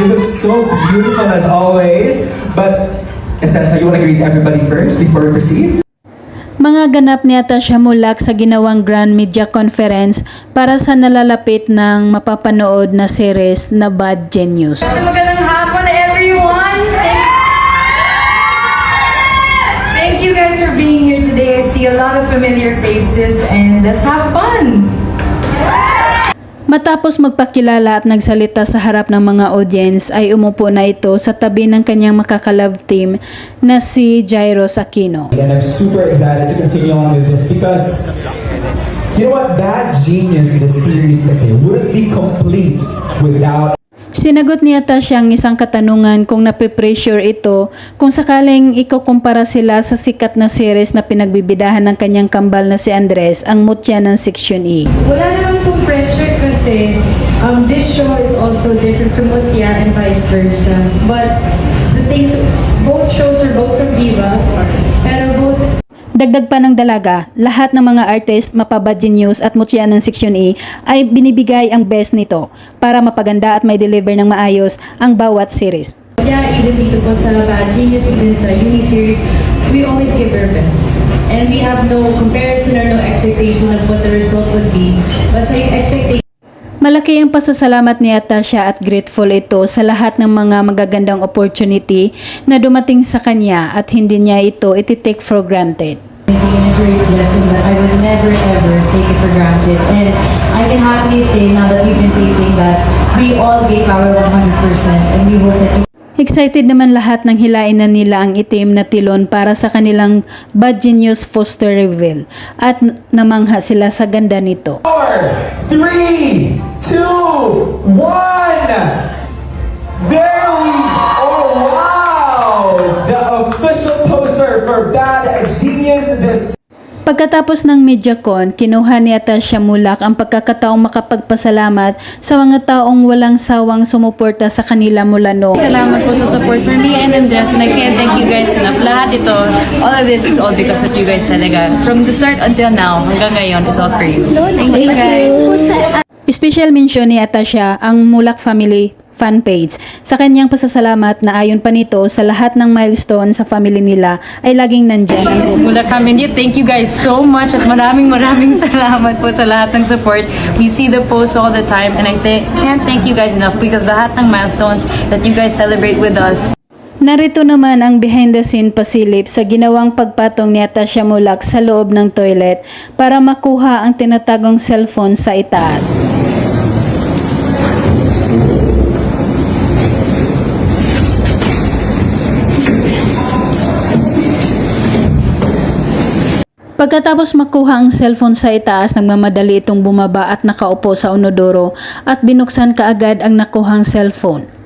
You look so beautiful as always. But, Natasha, you want to greet everybody first before we proceed? Mga ganap ni Atasha Mulak sa ginawang Grand Media Conference para sa nalalapit ng mapapanood na series na Bad Genius. Magandang hapon everyone! Thank, Thank you guys for being here today. I see a lot of familiar faces and let's have fun! Matapos magpakilala at nagsalita sa harap ng mga audience ay umupo na ito sa tabi ng kanyang makakalove team na si Jairus Aquino. And I'm super excited to continue on with this because you know what? Bad Genius, the series kasi, wouldn't be complete without Sinagot ni Atasha ang isang katanungan kung nape-pressure ito kung sakaling ikukumpara sila sa sikat na series na pinagbibidahan ng kanyang kambal na si Andres, ang mutya ng Section E. Wala naman pong pressure kasi um, this show is also different from Mutia and vice versa. But the things, both shows are both from Viva, pero both Dagdag pa ng dalaga, lahat ng mga artist, mapabadya news at mutya ng Section E ay binibigay ang best nito para mapaganda at may deliver ng maayos ang bawat series. Yeah, even dito po sa Bad Genius, even sa Uni series, we always give our best. And we have no comparison or no expectation of what the result would be. Basta yung expectation Malaki ang pasasalamat ni Atasha at grateful ito sa lahat ng mga magagandang opportunity na dumating sa kanya at hindi niya ito ititake for granted. a great blessing that I would never ever take it for granted. And I can happily say now that we've been taping that we all gave our 100% and we hope that you Excited naman lahat ng hilain na nila ang itim na tilon para sa kanilang Bad Genius poster reveal at namangha sila sa ganda nito. Four, three, two, one. There we Oh wow! The official poster for Bad Genius this Pagkatapos ng MediaCon, kinuha ni Atasha Mulak ang pagkakataong makapagpasalamat sa mga taong walang sawang sumuporta sa kanila mula noon. Salamat po sa support for me and Andres and I can't thank you guys enough. Lahat ito, all of this is all because of you guys talaga. From the start until now, hanggang ngayon, it's all for you. Thank you guys. Special mention ni Atasha ang Mulak Family fan page. Sa kanyang pasasalamat na ayon pa nito sa lahat ng milestone sa family nila ay laging nandyan ang niyo, thank you guys so much at maraming maraming salamat po sa lahat ng support. We see the posts all the time and I th- can't thank you guys enough because lahat ng milestones that you guys celebrate with us Narito naman ang behind the scene pasilip sa ginawang pagpatong ni Atasha Mulak sa loob ng toilet para makuha ang tinatagong cellphone sa itaas. Pagkatapos makuha ang cellphone sa itaas, nagmamadali itong bumaba at nakaupo sa unodoro at binuksan kaagad ang nakuhang cellphone.